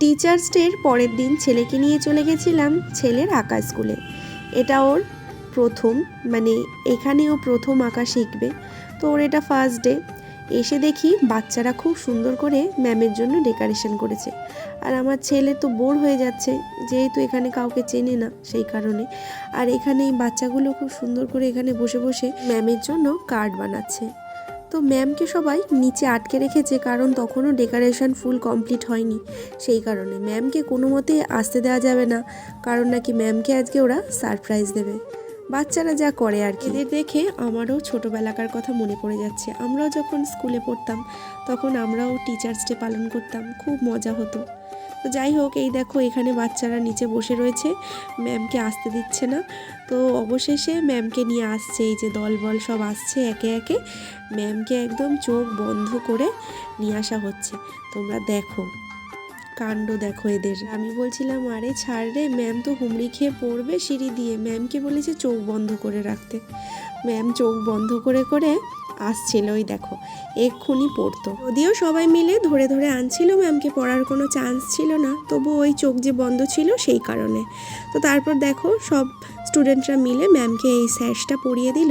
Teachers ডের পরের দিন ছেলেকে নিয়ে চলে গেছিলাম ছেলের আঁকা স্কুলে। এটা ওর প্রথম মানে এখানেও প্রথম আঁকা শিখবে। তো ওর এটা ফার্স্ট ডে এসে দেখি বাচ্চারা খুব সুন্দর করে ম্যামের জন্য ডেকোরেশন করেছে। আর আমার ছেলে তো বোর হয়ে যাচ্ছে, যেহেতু এখানে কাউকে চেনে না সেই কারণে। আর এখানে এই বাচ্চাগুলো খুব সুন্দর করে এখানে বসে বসে ম্যামের জন্য কার্ড বানাচ্ছে। তো ম্যামকে সবাই নিচে আটকে রেখেছে কারণ তখনও ডেকোরেশন ফুল কমপ্লিট হয়নি, সেই কারণে। ম্যামকে কোনো মতে আসতে দেওয়া যাবে না, কারণ নাকি ম্যামকে আজকে ওরা সারপ্রাইজ দেবে। বাচ্চারা যা করে আর কি। দেখে আমারও ছোটোবেলাকার কথা মনে পড়ে যাচ্ছে। আমরাও যখন স্কুলে পড়তাম, তখন আমরাও টিচার্স ডে পালন করতাম। খুব মজা হতো। তো যাই হোক, এই দেখো এখানে বাচ্চারা নিচে বসে রয়েছে। ম্যামকে আসতে দিচ্ছে না। তো অবশেষে ম্যামকে নিয়ে আসছে এই যে দল বল সব আসছে একে একে। ম্যামকে একদম চোখ বন্ধ করে নিয়ে আসা হচ্ছে। তোমরা দেখো। কাণ্ড দেখো এদের। আমি বলছিলাম, আরে ছাড় রে, ম্যাম তো হুমড়ি খেয়ে পড়বে সিঁড়ি দিয়ে। ম্যামকে বলেছে চোখ বন্ধ করে রাখতে। ম্যাম চোখ বন্ধ করে করে আসছিল, ওই দেখো, এক্ষুনি পড়তো। যদিও সবাই মিলে ধরে ধরে আনছিল, ম্যামকে পড়ার কোনো চান্স ছিল না তবু ওই চোখ যে বন্ধ ছিল সেই কারণে। তো তারপর দেখো, সব স্টুডেন্টরা মিলে ম্যামকে এই স্যাশটা পরিয়ে দিল।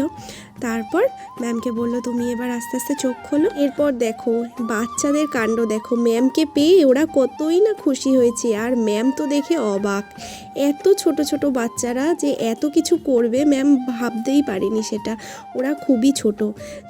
তারপর ম্যামকে বলল, তুমি এবার আস্তে আস্তে চোখ খোলো। এরপর দেখো, বাচ্চাদের কাণ্ড দেখো। ম্যামকে পেয়ে ওরা কতই না খুশি হয়েছে। আর ম্যাম তো দেখে অবাক। এত ছোট ছোট বাচ্চারা যে এত কিছু করবে, ম্যাম ভাবতেই পারেনি সেটা। ওরা খুবই ছোট।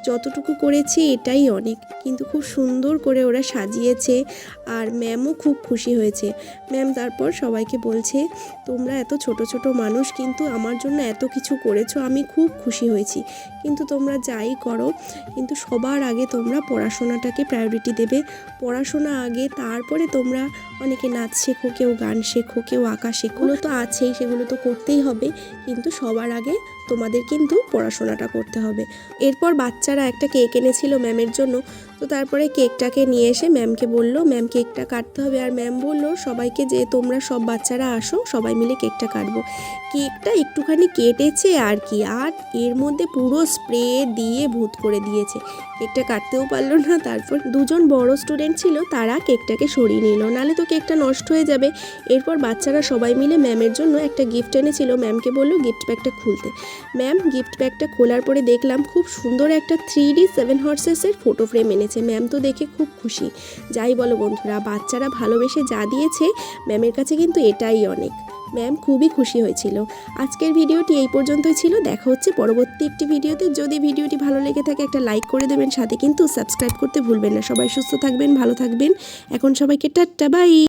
যতটুকু করেছে এটাই অনেক। কিন্তু খুব সুন্দর করে ওরা সাজিয়েছে আর ম্যামও খুব খুশি হয়েছে। ম্যাম তারপর সবাইকে বলছে, তোমরা এত ছোট ছোট মানুষ, কিন্তু আমার জন্য এত কিছু করেছ, আমি খুব খুশি হয়েছি। কিন্তু তোমরা যাই করো, কিন্তু সবার আগে তোমরা পড়াশোনাটাকে প্রায়োরিটি দেবে। পড়াশোনা আগে, তারপরে তোমরা অনেকে নাচ শেখো, কেউ গান শেখো, কেউ আঁকা শেখো। ওগুলো তো আছেই, সেগুলো তো করতেই হবে। কিন্তু সবার আগে তোমাদের কিন্তু পড়াশোনাটা করতে হবে। এরপর বাচ্চারা একটা কেক এনেছিল ম্যামের জন্য। তো তারপরে কেকটাকে নিয়ে এসে ম্যামকে বলল, ম্যাম, কেকটা কাটতে হবে। আর ম্যাম বলল, সবাইকে যে তোমরা সব বাচ্চারা আসো, সবাই মিলে কেকটা কাটবো। কেকটা একটুখানি কেটেছে আর কি, আর এর মধ্যে পুরো স্প্রে দিয়ে ভূত করে দিয়েছে। কেকটা কাটতেও পারল না, তারপর দুজন বড় স্টুডেন্ট ছিল, তারা কেকটাকে সরিয়ে নিল। নালে তো কেকটা নষ্ট হয়ে যাবে। এরপর বাচ্চারা সবাই মিলে ম্যামের জন্য একটা গিফট এনেছিল। ম্যামকে বলল গিফট ব্যাগটা খুলতে। ম্যাম গিফট ব্যাগটা খোলার পরে দেখলাম, খুব সুন্দর একটা থ্রি ডি সেভেন হর্সেসের ফটো ফ্রেম এনেছে। ম্যাম তো দেখে খুব খুশি। যাই বলো বন্ধুরা, বাচ্চারা ভালোবেসে যা দিয়েছে, ম্যামের কাছে কিন্তু এটাই অনেক। ম্যাম খুবই খুশি হয়েছিল। আজকের ভিডিওটি এই পর্যন্তই ছিল। দেখা হচ্ছে পরবর্তী একটি ভিডিওতে। যদি ভিডিওটি ভালো লেগে থাকে, একটা লাইক করে দেবেন। সাথে কিন্তু সাবস্ক্রাইব করতে ভুলবেন না। সবাই সুস্থ থাকবেন, ভালো থাকবেন। এখন সবাইকে টাটা, বাই।